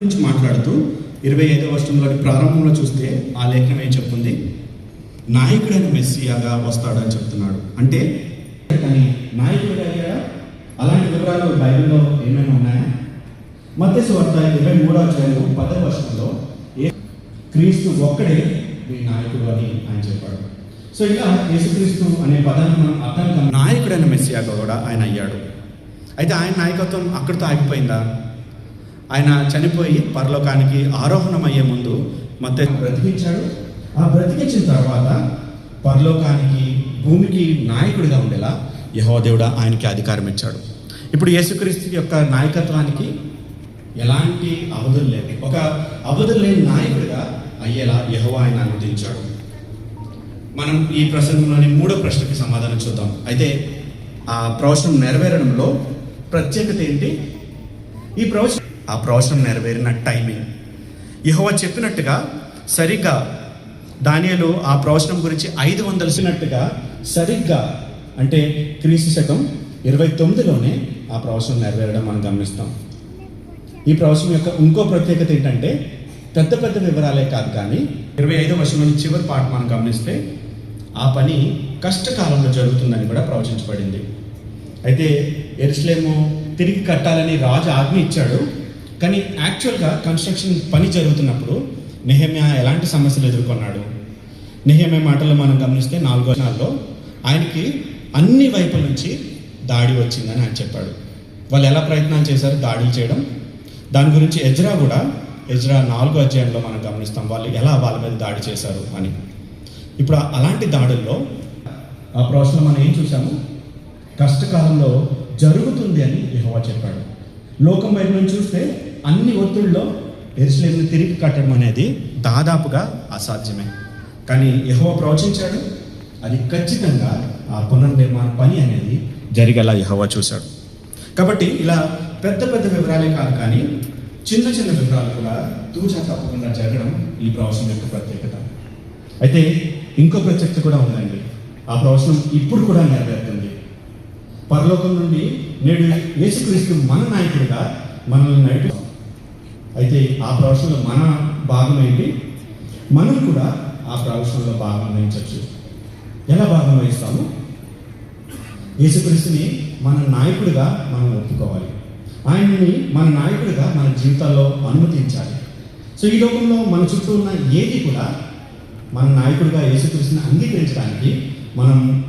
గురించి మాట్లాడుతూ ఇరవై ఐదవ వర్షంలోని ప్రారంభంలో చూస్తే ఆ లేఖనం ఏం చెప్తుంది? నాయకుడైన మెస్సియాగా వస్తాడని చెప్తున్నాడు. అంటే కానీ నాయకుడు అయ్యాడా అలాంటి వివరాలు బైబిల్లో ఏమైనా ఉన్నాయా? మత్స్సు వార్త ఇరవై మూడో అధ్యాయం పదవ వర్షంలో ఏ క్రీస్తు ఒక్కడే మీ నాయకుడు అని ఆయన చెప్పాడు. సో ఇలా యేసుక్రీస్తు అనే పదాన్ని మనం అర్థం నాయకుడైన మెస్సియాగా కూడా ఆయన అయ్యాడు. అయితే ఆయన నాయకత్వం అక్కడితో ఆగిపోయిందా? ఆయన చనిపోయి పరలోకానికి ఆరోహణం అయ్యే ముందు మత బ్రతికించాడు. ఆ బ్రతికించిన తర్వాత పరలోకానికి భూమికి నాయకుడిగా ఉండేలా యహో దేవుడు ఆయనకి అధికారం ఇచ్చాడు. ఇప్పుడు యేసుక్రీస్తు యొక్క నాయకత్వానికి ఎలాంటి అవధులు లేని ఒక అవధులు లేని నాయకుడిగా అయ్యేలా యహో ఆయన అనుమతించాడు మనం ఈ ప్రసంగంలోని మూడో ప్రశ్నకి సమాధానం చూద్దాం. అయితే ఆ ప్రవచనం నెరవేరడంలో ప్రత్యేకత ఏంటి? ఈ ప్రవచనం ఆ ప్రవచనం నెరవేరిన టైమింగ్ యహోవ చెప్పినట్టుగా సరిగ్గా దానియలు ఆ ప్రవచనం గురించి ఐదు వందలసినట్టుగా సరిగ్గా అంటే క్రీస్తు శకం ఇరవై తొమ్మిదిలోనే ఆ ప్రవచనం నెరవేరడం మనం గమనిస్తాం. ఈ ప్రవచనం యొక్క ఇంకో ప్రత్యేకత ఏంటంటే పెద్ద పెద్ద వివరాలే కాదు కానీ ఇరవై ఐదో వర్షంలోని చివరి పాట మనం గమనిస్తే ఆ పని కష్టకాలంలో జరుగుతుందని కూడా ప్రవచించబడింది. అయితే ఎరుసలేము తిరిగి కట్టాలని రాజు ఆజ్ఞ ఇచ్చాడు. కానీ యాక్చువల్గా కన్స్ట్రక్షన్ పని జరుగుతున్నప్పుడు నెహమ్యా ఎలాంటి సమస్యలు ఎదుర్కొన్నాడు? నెహమ్య మాటలు మనం గమనిస్తే నాలుగో నాలుగులో ఆయనకి అన్ని వైపుల నుంచి దాడి వచ్చిందని ఆయన చెప్పాడు. వాళ్ళు ఎలా ప్రయత్నాలు చేశారు? దాడులు చేయడం. దాని గురించి ఎజ్రా కూడా ఎజ్రా నాలుగో అధ్యాయంలో మనం గమనిస్తాం వాళ్ళు ఎలా వాళ్ళ మీద దాడి చేశారు అని. ఇప్పుడు అలాంటి దాడుల్లో ఆ ప్రశ్నలో మనం ఏం చూసాము కష్టకాలంలో జరుగుతుంది అని యహోవా చెప్పాడు. లోకం వైపు నుంచి చూస్తే అన్ని ఒత్తుల్లో ఎరుసలేంని తిరిగి కట్టడం అనేది దాదాపుగా అసాధ్యమే. కానీ యహో ప్రవచించాడు అది ఖచ్చితంగా ఆ పునర్నిర్మాణ పని అనేది జరిగేలా యహోవా చూశాడు. కాబట్టి ఇలా పెద్ద పెద్ద వివరాలే కాదు కానీ చిన్న చిన్న వివరాలు కూడా తూచా తప్పకుండా జరగడం ఈ ప్రవచనం యొక్క ప్రత్యేకత. అయితే ఇంకో ప్రత్యేకత కూడా ఉందండి. ఆ ప్రవచనం ఇప్పుడు కూడా నెరవేరుతుంది. పరలోకం నుండి నేడు యేసుక్రీస్తు మన నాయకుడిగా మనల్ని నడిపి అయితే ఆ ప్రవచనంలో మన భాగం ఏంటి? మనం కూడా ఆ ప్రవచనంలో భాగం వహించవచ్చు. ఎలా భాగం వహిస్తాము? యేసుక్రీస్తుని మన నాయకుడిగా మనం ఒప్పుకోవాలి. ఆయన్ని మన నాయకుడిగా మన జీవితాల్లో అనుమతించాలి. సో ఈ లోకంలో మన చుట్టూ ఉన్న ఏది కూడా మన నాయకుడిగా యేసుక్రీస్తుని అంగీకరించడానికి మనం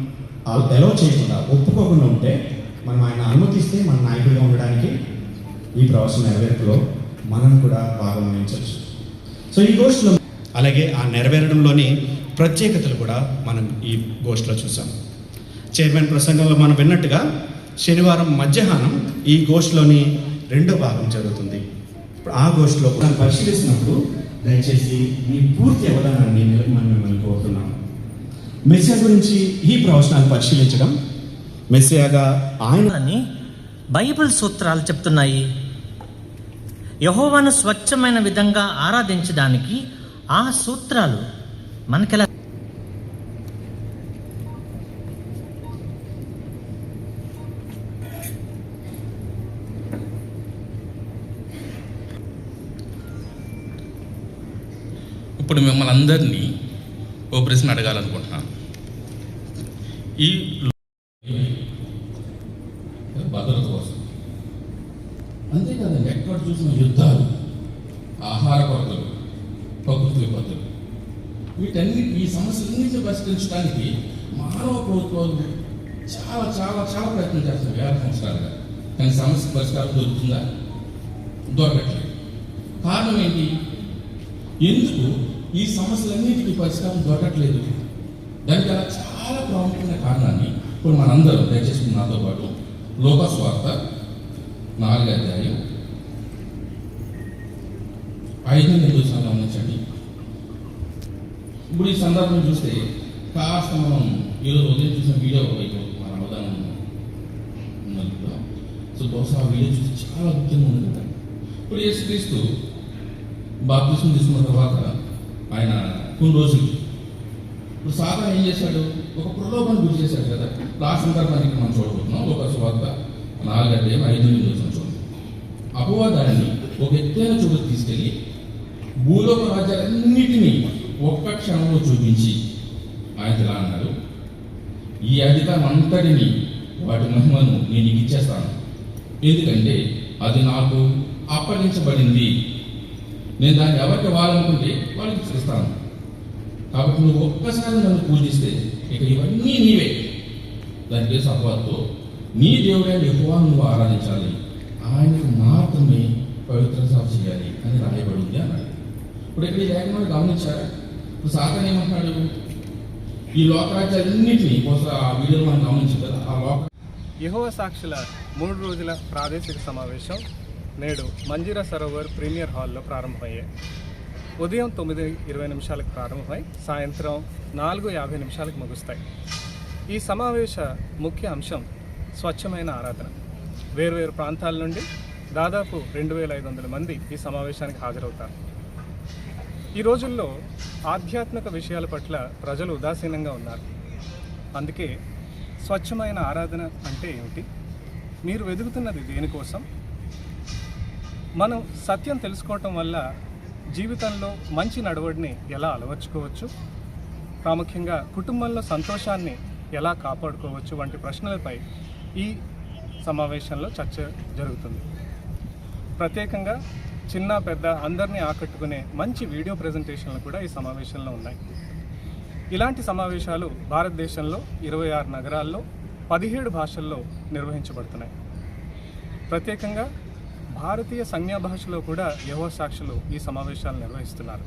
ఎలా చేయకుండా ఒప్పుకోకుండా ఉంటే మనం ఆయన అనుమతిస్తే మన నాయకుడిగా ఉండడానికి ఈ ప్రవచన నెరవేర్పులో మనం కూడా భాగం వహించవచ్చు సో ఈ గోష్ఠిలో అలాగే ఆ నెరవేరడంలోని ప్రత్యేకతలు కూడా మనం ఈ గోష్ఠిలో చూసాం. చైర్మన్ ప్రసంగంలో మనం విన్నట్టుగా శనివారం మధ్యాహ్నం ఈ గోష్ఠిలోని రెండో భాగం జరుగుతుంది. ఇప్పుడు ఆ గోష్ఠిలో మనం పరిశీలిస్తున్నప్పుడు దయచేసి మీ పూర్తి అవధానాన్ని మనం మిమ్మల్ని కోరుతున్నాం. మెస్సియా గురించి ఈ ప్రవచనాలు పరిశీలించడం మెస్సియాగా ఆయన బైబిల్ సూత్రాలు చెప్తున్నాయి. యహోవాను స్వచ్ఛమైన విధంగా ఆరాధించడానికి ఆ సూత్రాలు మనకెలా ఇప్పుడు మిమ్మల్ని అందరినీ ఓ ప్రశ్న అడగాలనుకుంటున్నాను. ఈ భద్రత కోసం అంతేకాదండి ఎక్కడ చూసిన యుద్ధాలు ఆహార కొరతలు ప్రకృతి విపత్తులు. వీటన్నిటి ఈ సమస్యలన్నింటినీ పరిష్కరించడానికి మానవ ప్రభుత్వాలు చాలా చాలా చాలా ప్రయత్నం చేస్తారు వేల సంవత్సరాలుగా. కానీ సమస్య పరిష్కారం దొరుకుతుందా? దొరకట్లేదు. కారణం ఏంటి? ఎందుకు ఈ సమస్యలన్నిటికీ పరిష్కారం దొరకట్లేదు? దానికి అలా చాలా ప్రాముఖ్యమైన కారణాన్ని ఇప్పుడు మనందరం దయచేసి నాతో పాటు లోకస్వార్త నాలుగు అధ్యాయం ఐదు ఎనిమిది గమనించండి ఇప్పుడు ఈ సందర్భం చూస్తే కాస్త మనం ఈరోజు ఉదయం చూసిన వీడియో వైపు మన అవధానం ఉన్నది సో బహుశా ఆ వీడియో చూసి చాలా అద్భుతంగా ఉంది కదా. ఇప్పుడు యేసుక్రీస్తు బాప్తిసం తీసుకున్న తర్వాత ఆయన కొన్ని రోజులు ఇప్పుడు సాధన ఏం చేశాడు? ఒక ప్రలోభం గురి చేశాడు కదా. ఆ సందర్భానికి మనం చూడబోతున్నాం. ఒక సువార్త నాలుగంటే ఐదు నిమిషం చూడండి అపవాదాన్ని ఒక ఎత్తైన చోటుకు తీసుకెళ్ళి భూలోక రాజ్యాలన్నిటినీ ఒక్క క్షణంలో చూపించి ఆయన ఇలా అన్నాడు ఈ అధికారం అంతటిని వాటి మహిమను నేను ఇచ్చేస్తాను. ఎందుకంటే అది నాకు అప్పగించబడింది. నేను దాన్ని ఎవరికి వాలనుకుంటే వాళ్ళకి ఇస్తాను. కాబట్టి నువ్వు ఒక్కసారి నన్ను పూజిస్తే ఇక ఇవన్నీ నీవే. దాని పేరు అపవాదతో నీ దేవుడైన ఎక్కువ నువ్వు ఆరాధించాలి. ఆయనకు మాత్రమే పవిత్ర సాగు చేయాలి అని రాయబడింది అన్నాడు. ఇప్పుడు ఈ లేఖనాలు గమనించారా? ఇప్పుడు సాతన్ ఏమంటున్నాడు? ఈ లోకరాజ్యాలన్నింటినీ బహుశా ఆ వీడియోలో మనం గమనించాం కదా ఆ లోక యహోవ సాక్షుల మూడు రోజుల ప్రాదేశిక సమావేశం నేడు మంజీరా సరోవర్ ప్రీమియర్ హాల్లో ప్రారంభమయ్యాయి ఉదయం తొమ్మిది ఇరవై నిమిషాలకు ప్రారంభమై సాయంత్రం నాలుగు యాభై నిమిషాలకు ముగుస్తాయి. ఈ సమావేశ ముఖ్య అంశం స్వచ్ఛమైన ఆరాధన. వేర్వేరు ప్రాంతాల నుండి దాదాపు రెండు వేల ఐదు వందల మంది ఈ సమావేశానికి హాజరవుతారు. ఈ రోజుల్లో ఆధ్యాత్మిక విషయాల పట్ల ప్రజలు ఉదాసీనంగా ఉన్నారు. అందుకే స్వచ్ఛమైన ఆరాధన అంటే ఏమిటి? మీరు వెతుకుతున్నది దేనికోసం మనం సత్యం తెలుసుకోవటం వల్ల జీవితంలో మంచి నడవడిని ఎలా అలవర్చుకోవచ్చు? ప్రాముఖ్యంగా కుటుంబంలో సంతోషాన్ని ఎలా కాపాడుకోవచ్చు? వంటి ప్రశ్నలపై ఈ సమావేశంలో చర్చ జరుగుతుంది. ప్రత్యేకంగా చిన్న పెద్ద అందరినీ ఆకట్టుకునే మంచి వీడియో ప్రజెంటేషన్లు కూడా ఈ సమావేశంలో ఉన్నాయి. ఇలాంటి సమావేశాలు భారతదేశంలో ఇరవై ఆరు నగరాల్లో పదిహేడు భాషల్లో నిర్వహించబడుతున్నాయి. ప్రత్యేకంగా భారతీయ సంజ్ఞా భాషలో కూడా యహో సాక్షులు ఈ సమావేశాలు నిర్వహిస్తున్నారు.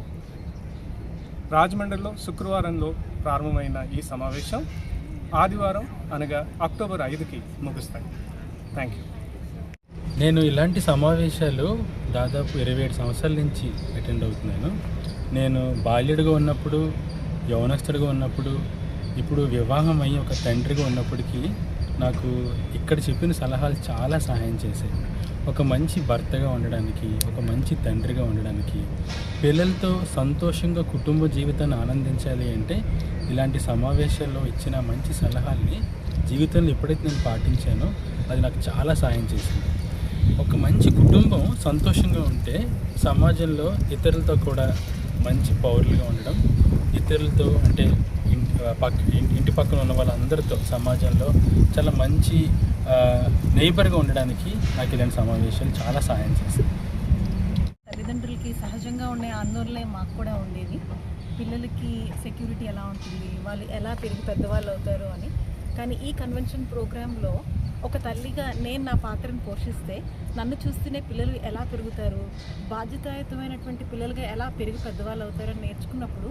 రాజమండ్రిలో శుక్రవారంలో ప్రారంభమైన ఈ సమావేశం ఆదివారం అనగా అక్టోబర్ ఐదుకి ముగుస్తాయి. థ్యాంక్ యూ నేను ఇలాంటి సమావేశాలు దాదాపు ఇరవై ఏడు సంవత్సరాల నుంచి అటెండ్ అవుతున్నాను. నేను బాల్యుడిగా ఉన్నప్పుడు యౌవనస్తుడిగా ఉన్నప్పుడు ఇప్పుడు వివాహం అయ్యి ఒక తండ్రిగా ఉన్నప్పటికీ నాకు ఇక్కడ చెప్పిన సలహాలు చాలా సహాయం చేశాయి. ఒక మంచి భర్తగా ఉండడానికి ఒక మంచి తండ్రిగా ఉండడానికి పిల్లలతో సంతోషంగా కుటుంబ జీవితాన్ని ఆనందించాలి అంటే ఇలాంటి సమావేశాల్లో ఇచ్చిన మంచి సలహాల్ని జీవితంలో ఎప్పుడైతే నేను పాటించానో అది నాకు చాలా సహాయం చేసింది. ఒక మంచి కుటుంబం సంతోషంగా ఉంటే సమాజంలో ఇతరులతో కూడా మంచి పౌరులుగా ఉండడం ఇతరులతో అంటే ఇంటి పక్క ఇంటి- ఇంటి పక్కన ఉన్న వాళ్ళందరితో సమాజంలో చాలా మంచి నైబర్గా ఉండడానికి నాకు ఇలాంటి సమావేశాలు చాలా సహాయం చేస్తాయి. తల్లిదండ్రులకి సహజంగా ఉండే ఆందోళన మాకు కూడా ఉండేది. పిల్లలకి సెక్యూరిటీ ఎలా ఉంటుంది వాళ్ళు ఎలా పెరిగి పెద్దవాళ్ళు అవుతారు అని. కానీ ఈ కన్వెన్షన్ ప్రోగ్రాంలో ఒక తల్లిగా నేను నా పాత్రను పోషిస్తే నన్ను చూస్తూనే పిల్లలు ఎలా పెరుగుతారు? బాధ్యతాయుతమైనటువంటి పిల్లలుగా ఎలా పెరిగి పెద్దవాళ్ళు అవుతారని నేర్చుకున్నప్పుడు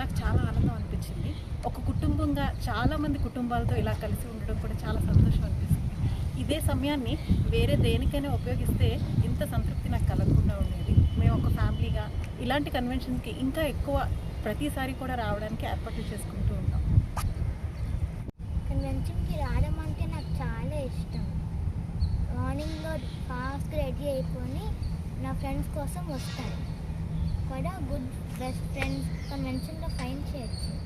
నాకు చాలా ఆనందం అనిపించింది. ఒక కుటుంబంగా చాలామంది కుటుంబాలతో ఇలా కలిసి ఉండడం కూడా చాలా సంతోషం అనిపిస్తుంది. ఇదే సమయాన్ని వేరే దేనికైనా ఉపయోగిస్తే ఇంత సంతృప్తి నాకు కలగకుండా ఉండేది. మేము ఒక ఫ్యామిలీగా ఇలాంటి కన్వెన్షన్స్కి ఇంకా ఎక్కువ ప్రతిసారి కూడా రావడానికి ఏర్పాట్లు చేసుకుంటూ ఉంటాం కన్వెన్షన్కి రావడం అంటే చాలా ఇష్టం. మార్నింగ్లో ఫాస్ట్గా రెడీ అయిపోయి నా ఫ్రెండ్స్ కోసం వస్తాను. కూడా గుడ్ బెస్ట్ ఫ్రెండ్స్ కన్వెన్షన్లో ఫైన్ చేయొచ్చు.